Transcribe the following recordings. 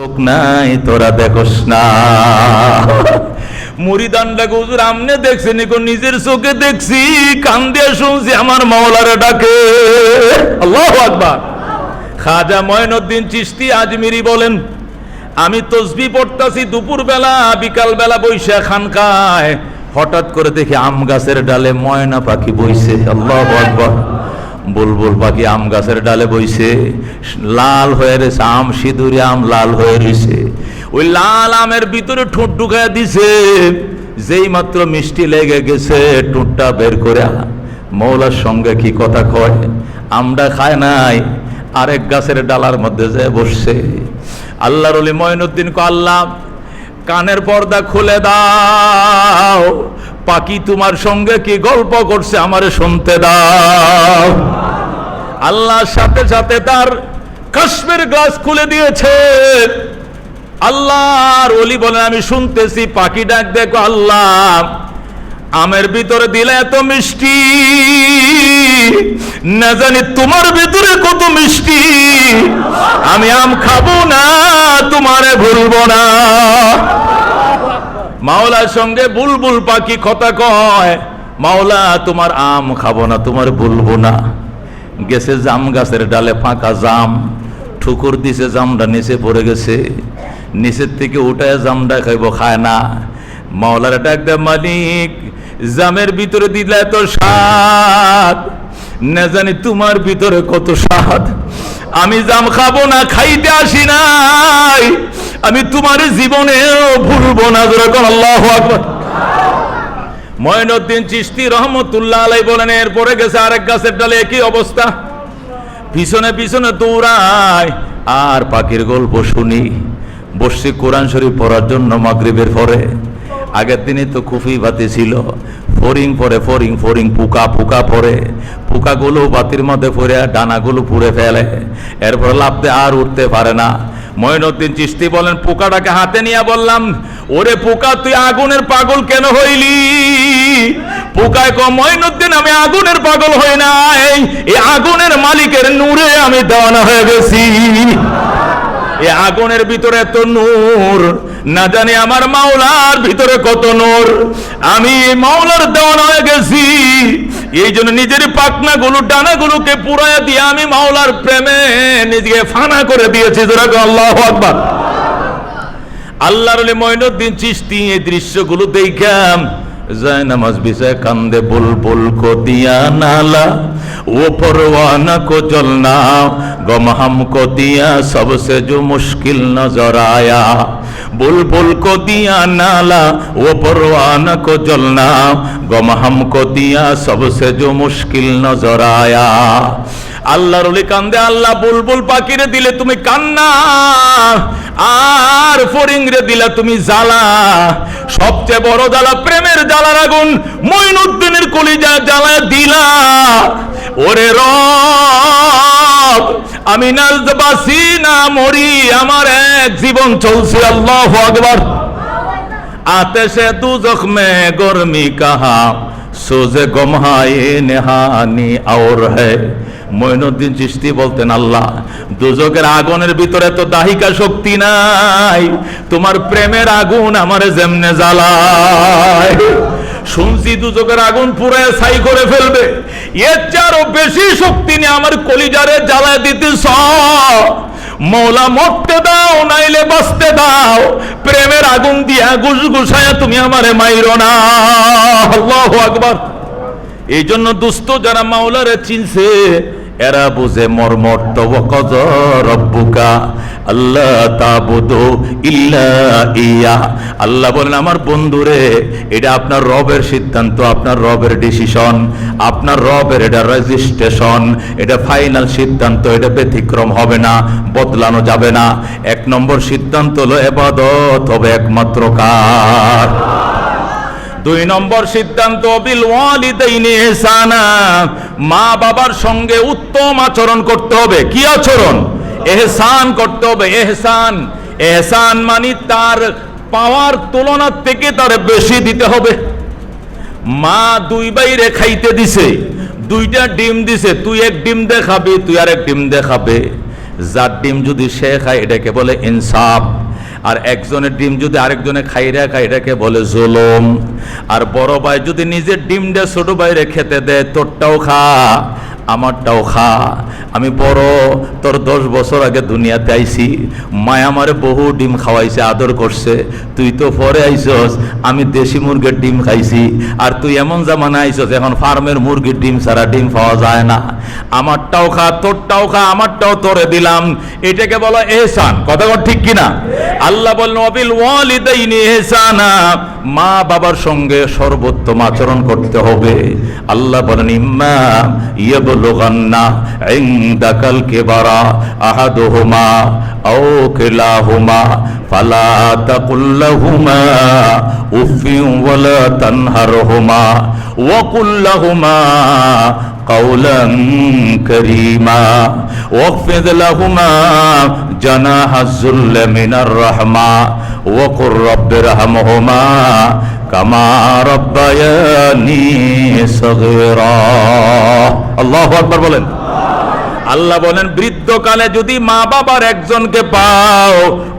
চোখ নাই, তোরা দেখোস না। মুড়িদানটা হুজুর, আমনে দেখছি নিকো নিজের চোখে দেখছি। কান দিয়ে শুনছি, আমার মাওলারে ডাকে। আল্লাহ আকবার। খাজা ময়নুদ্দিন চিশতি আজমিরি বলেন, আমি তসবি পড়তাছি দুপুর বেলা বিকাল বেলা বৈশা খানকায়। হঠাৎ করে দেখি আম গাছের ডালে ময়না পাখি বইছে। আল্লাহ আকবার। বুলবুল পাখি আম গাছের ডালে বইছে। লাল হয়ে রয়েছে আম, সিঁদুরে আম লাল হয়ে রয়েছে। ওই লাল আমের ভিতরে ঠোঁট ঢুকায় দিছে। যেই মাত্র মিষ্টি লেগে গেছে, ঠোঁটটা বের করে মৌলার সঙ্গে কি কথা কয়? আমটা খায় নাই, আরেক গাছের ডালার মধ্যে যে বসছে। আল্লাহর ময়নুদ্দিন কো আল্লাহ, কানের পর্দা খুলে দাও। পাখি তোমার সঙ্গে কি গল্প করছে আমারে শুনতে দাও। আল্লাহর সাথে সাথে তার কাশ্মীর গ্লাস খুলে দিয়েছে। আল্লাহর অলি বলে আমি শুনতেছি, পাখি ডাক দেখো আল্লাহ, আমের ভিতরে দিলে এত মিষ্টি, না জানি তোমার ভিতরে কত মিষ্টি, আমি আম খাব না, তোমারে ভুলবো না। মাওলার সঙ্গে বুলবুল পাখি কথা কয়, মাওলা, তোমার আম খাব না, তোমার বলব না। গেছে জাম গাছের ডালে ফাঁকা জাম, ঠুকুর দিছে জামটা নিচে পড়ে গেছে। নিচের থেকে উঠায় জামটা খাইব, খায় না। মাওলার ডাক দে মালিক, জামের ভিতরে দিলে এত স্বাদ। না জানি তোমার ভিতরে কত স্বাদ। আমি জাম খাব না, খাইতে আসি নাই। আমি তোমার জীবনেও ভুলবো না যেরকম আল্লাহ আকবার। ময়নুদ্দিন চিস্তি রহমতুল্লাহ আলাই বলেন, এরপরে গেছে আরেক গাছের ডালে একই অবস্থা? পিছনে পিছনে দৌড়ায়, আর পাখির গল্প শুনি। বসছি কোরআন শরীফ পড়ার জন্য মাগরিবের পরে, আগের দিনে তো কুফি বাতি ছিল। ফরিং পরে ফরিং ফরিং পোকা পোকা পরে, পোকাগুলো বাতির মধ্যে পড়ে, ডানাগুলো পুড়ে ফেলে। এরপর লাভতে আর উঠতে পারে না। ময়নুদ্দিন চিস্তি বলেন, পোকাটাকে হাতে নিয়ে বললাম, ওরে পোকা, তুই আগুনের পাগল কেন হইলি? পোকায় ক ময়নুদ্দিন আমি আগুনের পাগল হই নাই। এই আগুনের মালিকের নূরে আমি দেওয়ানা হয়ে গেছি। এ আগুনের ভিতরে এত নূর। না জানি আমার মাওলার ভিতরে কত নূর। আমি মাওলার দেওয়ানা হয়ে গেছি। এই জন্য নিজের পাকনা গুলো ডানা গুলোকে পুরাইয়া দিয়ে আমি মাওলার প্রেমে নিজেকে ফানা করে দিয়েছি। আল্লাহ আকবার। আল্লাহর আলী মঈনুদ্দিন চিশতি এই দৃশ্যগুলো দেখাম যায় নামাজ বিষয় কান্দে বুলবুল কতিয়া নালা, ও পরওয়ানা কো চলনা গম হাম কো দিয়া সবসে জো মুশকিল নজর আয়া। বুলবুল কো দিয়া নালা, ও পরওয়ানা কো চলনা গম হাম কো দিয়া সবসে জো মুশকিল নজর আয়া। আল্লাহর কান্দে, আল্লাহ বুলবুল পাখিরে দিলে তুমি কান্না, আর ফরিং রে দিলা তুমি জ্বালা। সবচেয়ে বড় জ্বালা প্রেমের জ্বালার আগুন মইনুদ্দিনের কলিজা জ্বালা দিলা। ওরে র আমি নাজবাসি না মরি, আমার এক জীবন চলছে, আল্লাহ আকবার। আতেশে দুজখ মে গরমি কাহা, সোজে গমহায়ে নেহানি আওর হ্যায় মইনুদ্দিন চিস্তি বলতেন, আল্লাহ, দুজকের আগুনের ভিতরে তো দাহিকা শক্তি নাই, তোমার প্রেমের আগুন আমারে যেমনে জ্বালায়। শুনছি দুজকের আগুন পুরায় ছাই করে ফেলবে, এর চারও বেশি শক্তি নিয়ে আমার কলিজারে জ্বালায় দিতেছ। মৌলা, মরতে দাও, নাইলে বাঁচতে দাও, প্রেমের আগুন দিয়া গুস গুসায়া তুমি আমারে মাইরো না। আল্লাহু এই জন্য দুস্থ যারা মাওলারে চিনছে এরা বুঝে মর্মর তব কজ রব্বুকা আল্লাহ ইল্লা ইয়া। আল্লাহ বলেন, আমার বন্ধুরে, এটা আপনার রবের সিদ্ধান্ত, আপনার রবের ডিসিশন, আপনার রবের এটা রেজিস্ট্রেশন, এটা ফাইনাল সিদ্ধান্ত, এটা ব্যতিক্রম হবে না, বদলানো যাবে না। এক নম্বর সিদ্ধান্ত হলো এবাদত হবে একমাত্র কার? দুই নম্বর সিদ্ধান্ত, বিল ওয়ালিদাইনি মা বাবার সঙ্গে উত্তম আচরণ করতে হবে। কি আচরণ? এহসান করতে হবে, এহসান। এহসান মানে তার পাওয়ার তুলনার থেকে তার বেশি দিতে হবে। মা দুই বাইরে খাইতে দিছে, দুইটা ডিম দিছে, তুই এক ডিম দেখাবি, তুই আর এক ডিম দেখাবে। যার ডিম যদি সে খায়, এটাকে বলে ইনসাফ। আর একজনের ডিম যদি আরেকজনে খাইরা এটাকে বলে জুলুম। আর বড় ভাই যদি নিজের ডিমটা ছোট ভাইরে খেতে দেয়, তোরটাও খা, আমারটাও খা। আমি বড়, তোর দশ বছর আগে দুনিয়াতে আইছি। মায় আমারে বহু ডিম খাওয়াইছে, আদর করছে। তুই তো পরে আইসস আমি দেশি মুরগির ডিম খাইছি। আর তুই এমন জামানা আইসস এখন ফার্মের মুরগির ডিম ছাড়া ডিম পাওয়া যায় না। আমারটাও খা, তোরটাও খা, আমারটাও তোরে দিলাম। এটাকে বলা এহসান, কথা ঠিক কিনা? আল্লাহ বললেন অবিল ওয়ালিদাইনি এহসানা। মা বাবার সঙ্গে সর্বোত্তম আচরণ করতে হবে। আল্লাহ বলেন, ইম্মা ইয়াবলুগান্না ইনদাকাল কিবারা আহাদুহুমা আও কিলাহুমা ফালা তাকুল লাহুমা উফিন ওয়ালা তানহারহুমা ওয়া কুল লাহুমা قولا كريما واخفض لهما جناح الذل من الرحمة وقل رب ارحمهما كما ربياني صغيرا الله أكبر বলেন আল্লাহ বলেন, বৃদ্ধকালে যদি মা বাবার একজনকে পাও,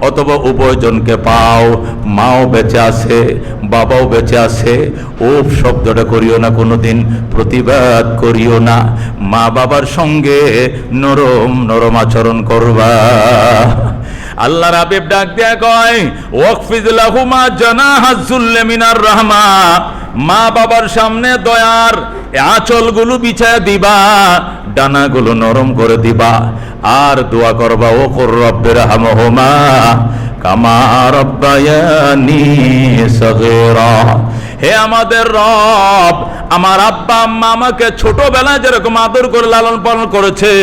অথবা উভয়জনকে পাও, মাও বেঁচে আছে, বাবাও বেঁচে আছে ও শব্দটা করিও না, কোনোদিন প্রতিবাদ করিও না। মা বাবার সঙ্গে নরম নরম আচরণ করবা। আল্লাহ রাবিব ডাক দেয়া কয়, ওয়াকফিজ লাহুমা জানাহাজুল্লে মিনার রাহমা। মা বাবার সামনে দয়ার আঁচলগুলো বিছায় দিবা, ডানাগুলো নরম করে দিবা। আর দোয়া করবা, ও কর রব্বের হামহমা কামা রব্বায়ানি সগীরা। হে আমাদের রব, আমার আব্বা আম্মা আমাকে ছোটবেলায় যেরকম আদর করে লালন পালন করেছে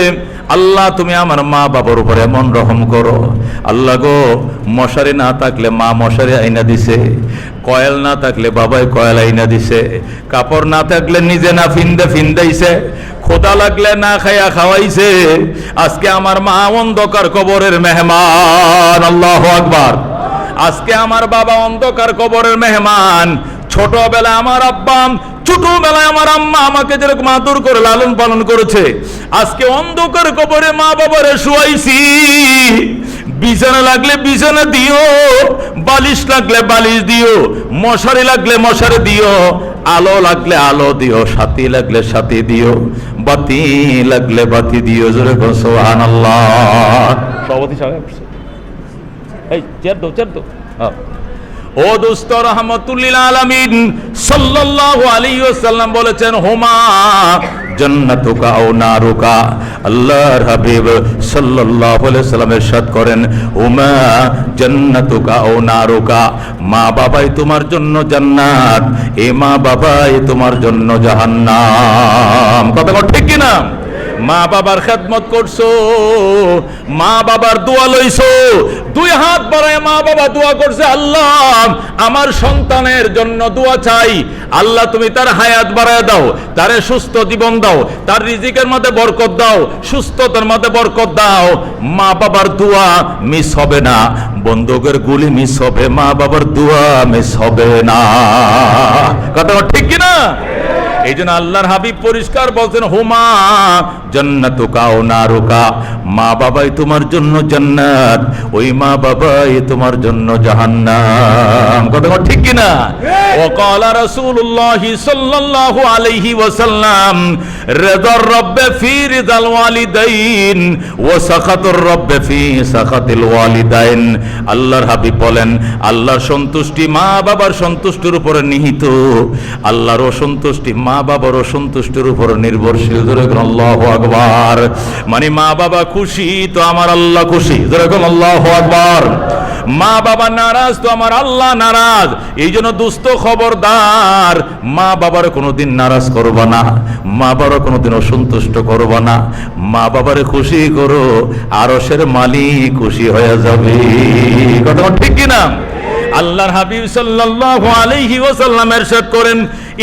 আল্লাহ, তুমি আমার মা বাবার উপর এমন রহম করো। আল্লাহ গো, মশারি না থাকলে মা মশারি আইনা দিছে। কয়েল না থাকলে বাবাই কয়েল আইনা দিছে। কাপড় না থাকলে নিজে না ফিন্দে ফিন্দাইছে। খোদা লাগলে না খাইয়া খাওয়াইছে। আজকে আমার মা অন্ধকার কবরের মেহমান। আল্লাহ আকবার। আজকে আমার বাবা অন্ধকার কবরের মেহমান। ছোটবেলা আমার আব্বা ছোটবেলায় আমার আম্মা আমাকে যেরকম আদর করে লালন পালন করেছে। আজকে অন্ধকার কবরে মা বাবারে শুয়াইছি। বিছানা লাগলে বিছানা দিও বালিশ লাগলে বালিশ দিও মশারি লাগলে মশারি দিও আলো লাগলে আলো দিও সাথী লাগলে সাথী দিও বাতি লাগলে বাতি দিও জোরে সোহান আল্লাহ সভাপতি সাহেব এই চেয়ার দো চেয়ার দো হ্যাঁ। ও দোস্ত রহমতুল্লিল আলামিন, সাল্লাল্লাহু আলাইহি ওয়াসাল্লাম বলেছেন, হুমা, জান্নাতুকা ও নারুকা। আল্লাহর হাবিব সাল্লাল্লাহু আলাইহি সাল্লাম ইরশাদ করেন, হুমা, জান্নাতুকা ও নারুকা। মা বাবাই তোমার জন্য জান্নাত, এ মা বাবাই তোমার জন্য জাহান্নাম। কথা ঠিক কি না মা বাবার খেদমত করছ, মা বাবার দোয়া লইছো, দুই হাত বাড়ায় মা বাবা দোয়া করছে, আল্লাহ, আমার সন্তানের জন্য দোয়া চাই। আল্লাহ, তুমি তার হায়াত বাড়ায় দাও, তারে সুস্থ জীবন দাও, তার রিজিকের মধ্যে বরকত দাও, সুস্থতার মধ্যে বরকত দাও। মা বাবার দোয়া মিস হবে না, বন্দুকের গুলি মিস হবে, মা বাবার দোয়া মিস হবে না। কথা ঠিক কিনা? এই জন্য আল্লাহর হাবিব পরিষ্কার বলছেন, হুমা জান্নাতুকা ও নারুকা। মা বাবাই তোমার জন্য জান্নাত ওই মা বাবাই তোমার জন্য জাহান্নাম। কথা ঠিক কি না ও ক্বালা রাসূলুল্লাহি সাল্লাল্লাহু আলাইহি ওয়াসাল্লাম রিদার রাব্বে ফি রিদাল ওয়ালিদাইন ওয়া সাখাতুর রাব্বে ফি সাখাতিল ওয়ালিদাইন। আল্লাহর হাবিব বলেন আল্লাহর সন্তুষ্টি মা বাবার সন্তুষ্টির উপরে নিহিত। আল্লাহর অসন্তুষ্টি মা বাবার অসন্তুষ্টির উপর নির্ভরশীল। ধরে আল্লাহ আকবর মানে মা বাবা খুশি তো আমার আল্লাহ খুশি। যেরকম আল্লাহ আকবর। মা বাবা নারাজ তো আমার আল্লাহ নারাজ। এই জন্য দুস্থ খবরদার মা বাবার কোনোদিন নারাজ করবা না। মা বাবার কোনোদিন অসন্তুষ্ট করবা না। মা বাবার খুশি করো আরসের মালিক খুশি হয়ে যাবে। কথা ঠিক কিনা? আল্লাহর হাবিব সাল্লাল্লাহু আলাইহি ওয়াসাল্লাম ইরশাদ করেন,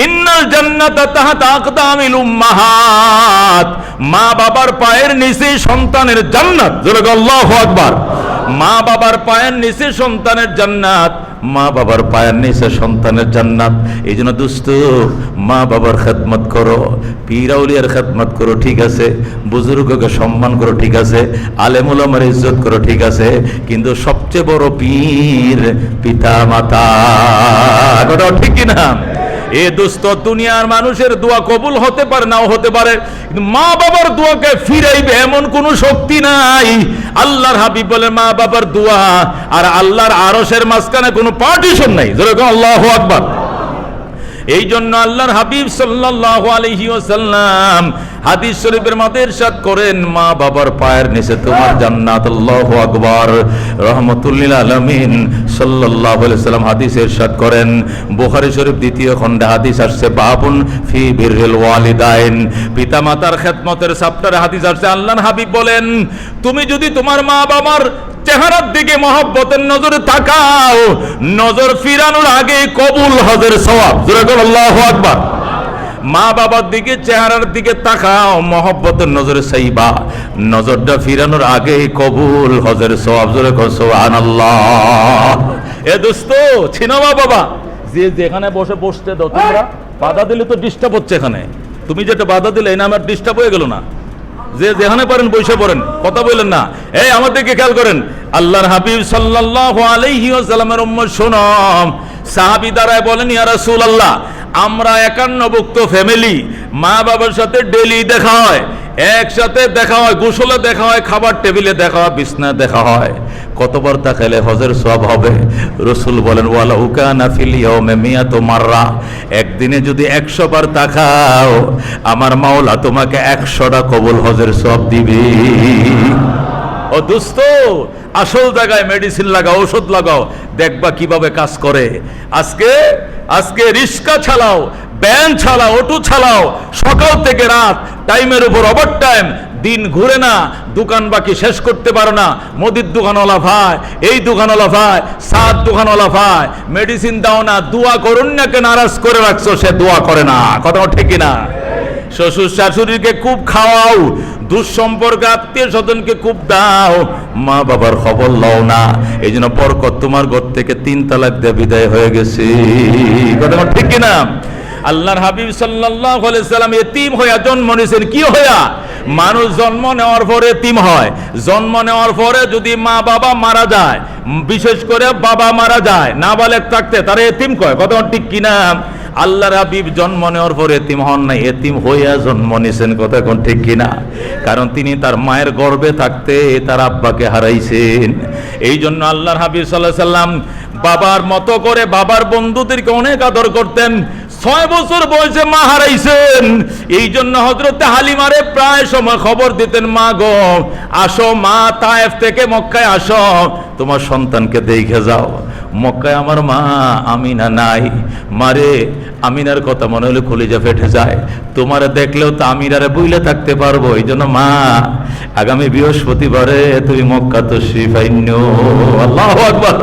ইন্নাল জান্নাতা তাহাতা আকদামিল উম্মাহাত। মা বাবার পায়ের নিচে সন্তানের জান্নাত। আল্লাহু আকবার। মা বাবার পায়ের নিচে সন্তানের জান্নাত, মা বাবার পায়ের নিচে সন্তানের জান্নাত। এই জন্য দুস্থ মা বাবার খেদমত করো, পীরাউলিয়ার খেদমত করো, ঠিক আছে। বুজুর্গকে সম্মান করো, ঠিক আছে। আলেমুল আমার ইজ্জত করো, ঠিক আছে। কিন্তু সবচেয়ে বড় পীর পিতা মাতা ঠিক কিনা? এ দুস্থ দুনিয়ার মানুষের দোয়া কবুল হতে পারে, নাও হতে পারে। মা বাবার দোয়াকে ফিরাইবে এমন কোনো শক্তি নাই। আল্লাহর হাবিব বলে, মা বাবার দোয়া, আর আল্লাহর আরসের মাঝখানে কোনো পার্টিশন নাই। যেরকম আল্লাহ আকবার। এই জন্য আল্লাহর হাবিব সাল্লাল্লাহু আলাইহি ওয়াসাল্লাম হাদিস শরীফের মধ্যে ইরশাদ করেন, মা বাবার পায়ের নিচে তোমার জান্নাত, আল্লাহু আকবার। রহমাতুল্লিল আলামিন সাল্লাল্লাহু আলাইহি সাল্লাম হাদিস ইরশাদ করেন। বুখারী শরীফ দ্বিতীয় খণ্ডে হাদিস আসছে, বাবুন ফি বিররিল ওয়ালিদাইন। পিতামাতার খেদমতের সাপ্তারে হাদিস আসছে, আল্লাহর হাবিব বলেন, তুমি যদি তোমার মা বাবার চেহারার দিকে মহব্বতের নজরে তাকাও। নজর ফিরানোর আগে কবুল হজের বল, আল্লাহু আকবার। মা বাবার দিকে, চেহারার দিকে তাকাও, মহব্বতের নজরে সাইবা। নজরটা ফিরানোর আগে কবুল হজের সওয়াব। জোরে সুবহানাল্লাহ। এ দোস্ত ছিনামা বাবা? যে যেখানে বসে বসতে দাও বাধা দিলে তো ডিস্টার্ব হচ্ছে এখানে। তুমি যেটা বাধা দিলে, এই না আমার ডিস্টার্ব হয়ে গেল না। যে যেখানে পারেন বসে পড়েন। কথা বললেন না। এই আমাদেরকে খেয়াল করেন। আল্লাহর হাবিব উম্মত শোনম সাহাবী দাঁড়ায় বলেন, ইয়া রাসূলুল্লাহ, আমরা একান্নভুক্ত ফ্যামিলি মা বাবার সাথে ডেলি দেখা হয়। একসাথে দেখা হয়, গোসলে দেখা হয়, খাবার টেবিলে দেখা হয় বিছনা দেখা হয়। কতবার তাকাইলে হজের সব হবে? রসুল বলেন ওয়ালা উকানা ফিল ইয়াউমে মিয়াতু মাররা। একদিনে যদি একশো বার তাকাও আমার মাওলা তোমাকে একশোটা কবুল হজের সব দিবি। ও দুস্থ আসল জায়গায় মেডিসিন লাগাও, ওষুধ লাগাও, দেখবা কীভাবে কাজ করে। আজকে আজকে রিস্কা চালাও ব্যান চালাও অটো চালাও সকাল থেকে রাত, টাইমের উপর ওভার টাইম দিন ঘুরে না, দোকান বাকি শেষ করতে পারো না। মুদির দোকানওয়ালা ভাই, এই দোকানওয়ালা ভাই সাত দোকানওয়ালা ভাই মেডিসিন দাও না, দোয়া করুন না কে নারাজ করে রাখছো, সে দোয়া করে না। কথা ঠিক না শ্বশুর শাশুড়িকে খুব খাওয়াও, দুঃসম্পর্ক আত্মীয় স্বজনকে খুব দাও। মা বাবার খবর লও না। এই জন্য বরকত তোমার ঘর থেকে তিন তালাক দিয়ে বিদায় হয়ে গেছে। কথা ঠিক কিনা? আল্লাহর হাবিব সাল্লাল্লাহু আলাইহি সাল্লাম এতিম হইয়া জন্ম নিয়েছেন কি হইয়া? মানুষ জন্ম নেওয়ার পরে এতিম হয়। জন্ম নেওয়ার পরে যদি মা বাবা মারা যায়, বিশেষ করে বাবা মারা যায় না বালেক থাকতে, তারা এতিম কয়? কথা ঠিক কিনা? আল্লাহর হাবিব জন্ম নেওয়ার পর এতিম হন নাই, এতিম হইয়া জন্ম নিছেন, কথা কোন ঠিক কিনা? কারণ তিনি তার মায়ের গর্ভে থাকতে তার আব্বাকে হারাইছেন। এই জন্য আল্লাহর হাবিব সাল্লাহ সাল্লাম বাবার মতো করে বাবার বন্ধুদেরকে অনেক আদর করতেন। ছয় বছর বয়সে মা হারাইছেন। এই জন্য হজরতে হালিমারে প্রায় সময় খবর দিতেন, মা গো, আসো, মা তায়েফ থেকে মক্কায় আসো, তোমার সন্তানকে দেখে যাও। মক্কায় আমার মা আমিনা নাই। মারে আমিনার কথা মনে হলে কলিজা ফেটে যায়। তোমার দেখলেও তো আমিনারে বুইলে থাকতে পারব। এই জন্য মা, আগামী বৃহস্পতিবারে তুমি মক্কা তো শিফাইন্য আল্লাহ আকবার।